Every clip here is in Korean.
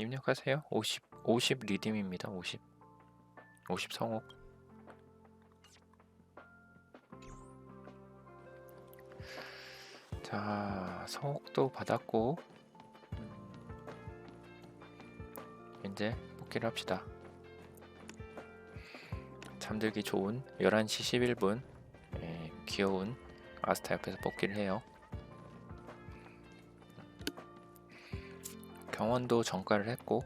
입력하세요. 50 50 리딤입니다. 50 50 성옥. 자, 성옥도 받았고 음, 이제 뽑기를 합시다. 잠들기 좋은 11시 11분 예, 귀여운 아스타 옆에서 뽑기를 해요. 경원도 정가를 했고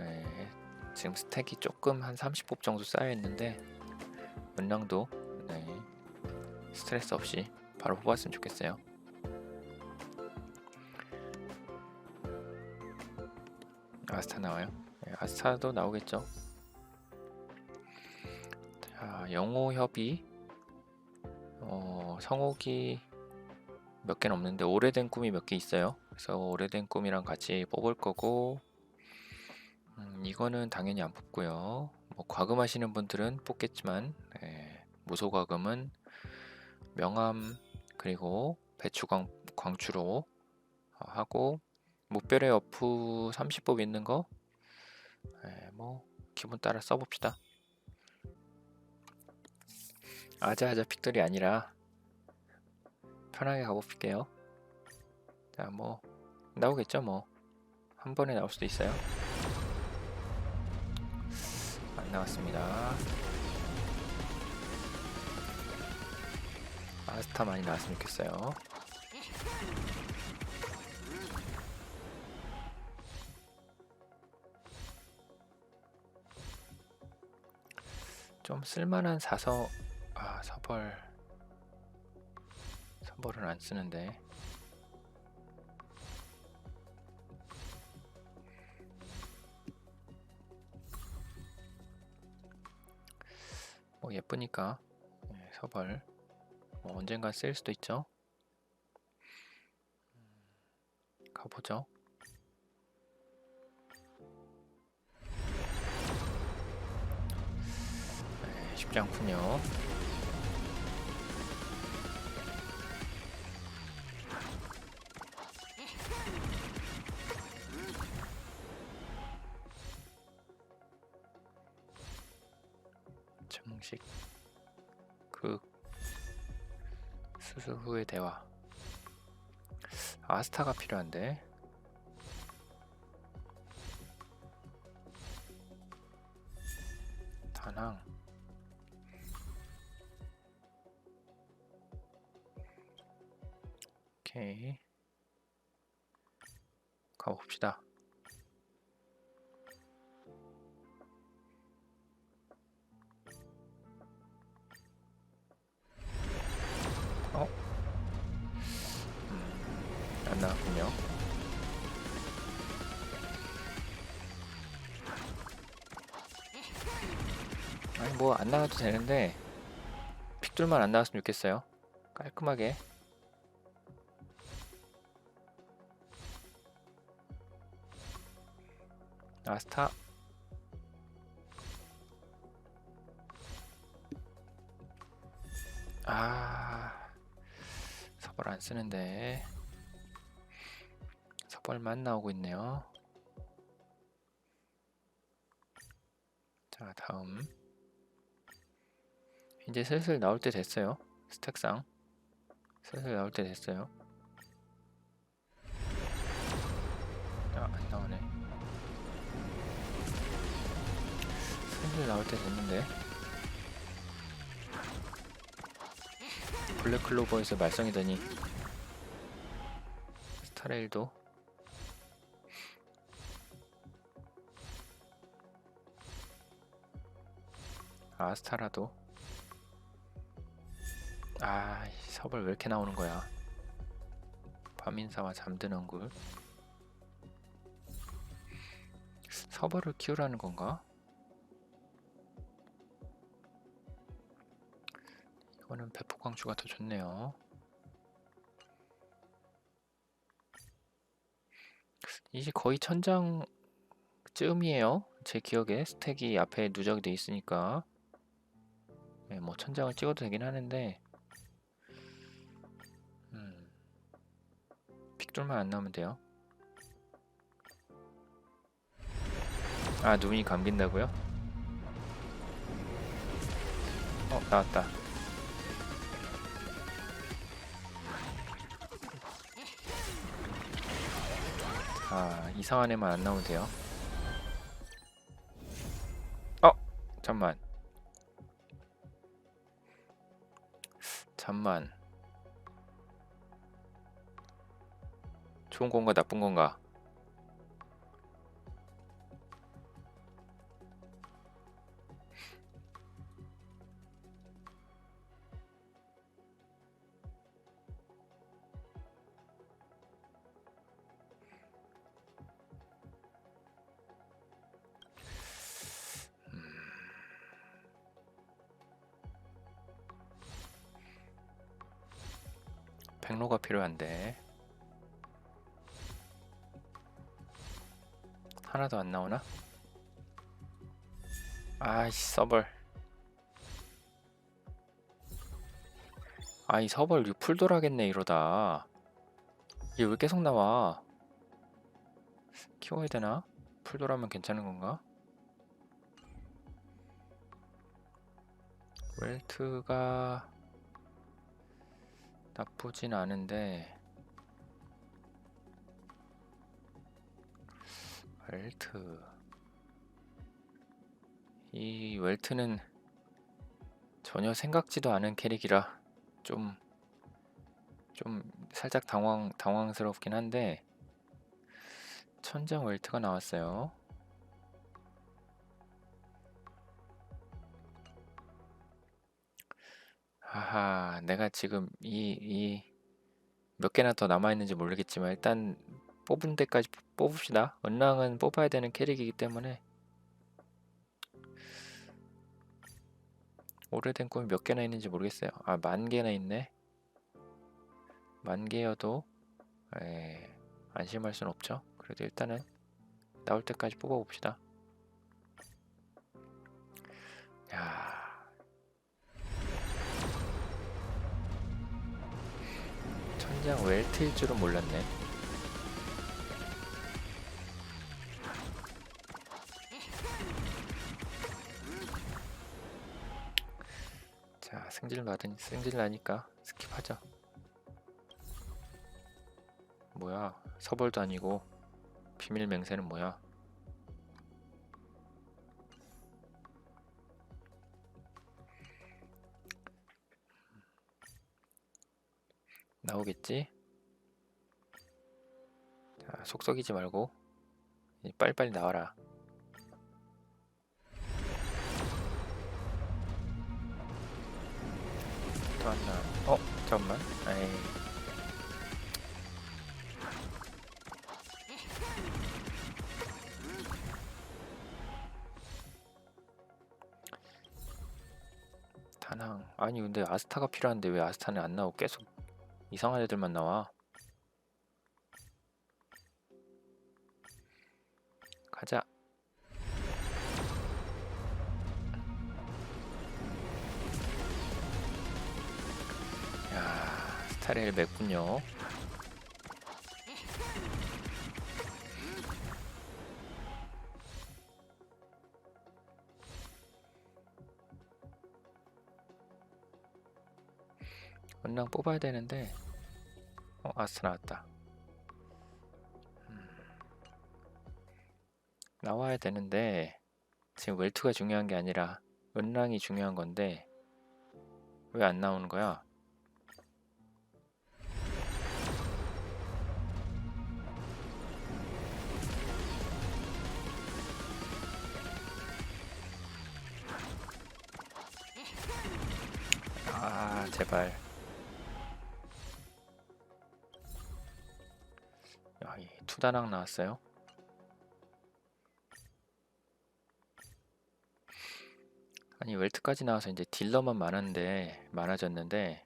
예, 지금 스택이 조금 한 30법 정도 쌓여 있는데 은랑도 네, 스트레스 없이 바로 뽑았으면 좋겠어요. 아스타 나와요. 네, 아스타도 나오겠죠. 자, 영호 협의 어, 성옥이 몇 개는 없는데 오래된 꿈이 몇 개 있어요. 그래서 오래된 꿈이랑 같이 뽑을 거고 음, 이거는 당연히 안 뽑고요. 뭐 과금하시는 분들은 뽑겠지만 예, 무소 과금은 명암 그리고 배추 광, 광추로 어, 하고 무별의 어프 30법 있는 거 예, 뭐 기분 따라 써봅시다. 아자아자 픽들이 아니라 편하게 가볼게요. 자, 뭐 나오겠죠, 뭐 한 번에 나올 수도 있어요. 안 나왔습니다. 아스타 많이 나왔으면 좋겠어요. 좀 쓸만한 사서 아 서벌 서벌은 안 쓰는데 뭐 예쁘니까 예, 서벌 뭐 언젠간 쓸 수도 있죠. 음, 가보죠. 네, 쉽지 않군요. 아스타가 필요한데. 다낭 오케이. 가봅시다 뭐 안 나와도 되는데 픽들만 안 나왔으면 좋겠어요. 깔끔하게. 아스타 아 서벌 안 쓰는데 서벌만 나오고 있네요. 자 다음 이제 슬슬 나올 때 됐어요. 스택상 슬슬 나올 때 됐어요. 아 안 나오네. 슬슬 나올 때 됐는데. 블랙클로버에서 말썽이더니 스타레일도 아스타라도 아 서벌 왜 이렇게 나오는 거야 밤인사와 잠드는 굴 서벌을 키우라는 건가? 이거는 배포광주가 더 좋네요. 이제 거의 천장 쯤이에요. 제 기억에 스택이 앞에 누적이 돼 있으니까 네, 뭐 천장을 찍어도 되긴 하는데 픽돌만 안 나오면 돼요. 아 눈이 감긴다고요? 어 나왔다. 아 이상한 애만 안 나오면 돼요. 어 잠만. 잠만. 좋은 건가 나쁜 건가? 백로가 필요한데 하나도 안 나오나? 아이씨 서벌 아이 서벌 풀돌하겠네 이러다 이게 왜 계속 나와 키워야 되나? 풀돌하면 괜찮은 건가? 웰트가 나쁘진 않은데 웰트 이 웰트는 전혀 생각지도 않은 캐릭이라 좀 좀 살짝 당황 당황스럽긴 한데 천장 웰트가 나왔어요. 하하, 내가 지금 이, 이, 몇 개나 더 남아있는지 모르겠지만, 일단 뽑은 데까지 뽑- 뽑읍시다. 은랑은 뽑아야 되는 캐릭이기 때문에, 오래된 꿈이 몇 개나 있는지 모르겠어요. 아, 만 개나 있네. 만 개여도, 에, 안심할 순 없죠. 그래도 일단은, 나올 때까지 뽑아봅시다. 야. 천장 웰트일 줄은 몰랐네. 자, 승질 나니까 스킵하자. 뭐야? 서벌도 아니고 비밀 맹세는 뭐야? 나오겠지? 자, 속 썩이지 말고 이제 빨리빨리 나와라. 나와. 어, 잠깐만. 에이. 다낭. 아니 근데 아스타가 필요한데 왜 아스타는 안 나오고 계속 이상한 애들만 나와? 가자. 야, 스타레일 맵군요. 은랑 뽑아야 되는데, 어, 아스 나왔다. 음. 나와야 되는데, 지금 웰투가 중요한 게 아니라 은랑이 중요한 건데, 왜 안 나오는 거야? 제발. 야, 이 투다낭 나왔어요. 아니 웰트까지 나와서 이제 딜러만 많은데 많아졌는데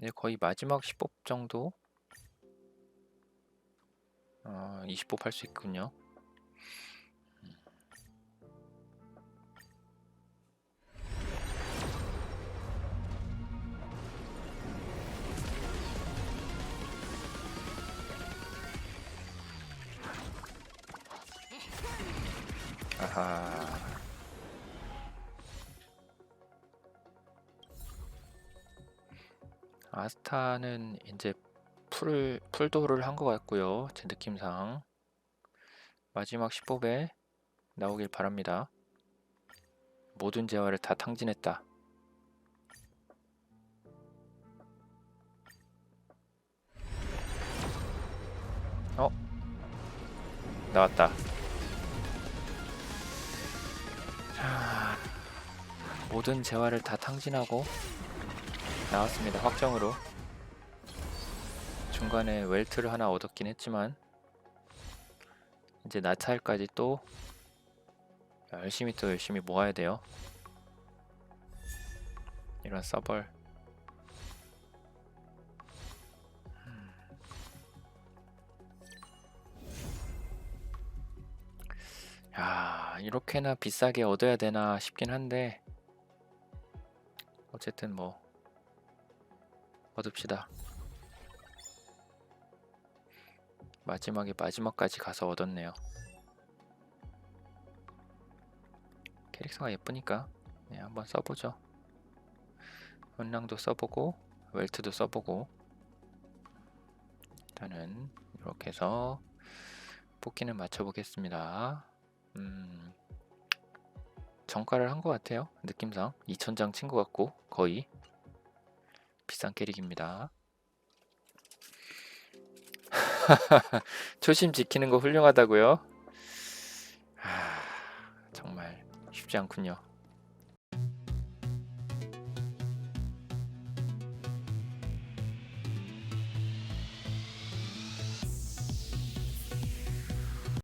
이제 거의 마지막 10법 정도 어, 20법 할 수 있군요. 아하. 아스타는 이제 풀 풀도를 한 것 같고요. 제 느낌상 마지막 10법에 나오길 바랍니다. 모든 재화를 다 탕진했다. 어? 나왔다. 자, 모든 재화를 다 탕진하고 나왔습니다. 확정으로. 중간에 웰트를 하나 얻었긴 했지만 이제 나찰까지 또 열심히 또 열심히 모아야 돼요. 이런 서벌. 음. 야, 이렇게나 비싸게 얻어야 되나 싶긴 한데 어쨌든 뭐 얻읍시다. 마지막에 마지막까지 가서 얻었네요. 캐릭터가 예쁘니까 네, 한번 써보죠. 은랑도 써보고 웰트도 써보고 일단은 이렇게 해서 뽑기는 맞춰보겠습니다. 음, 정가를 한 것 같아요. 느낌상 2천장 친 것 같고 거의 비싼 캐릭입니다. 초심 지키는 거 훌륭하다고요? 하, 정말 쉽지 않군요.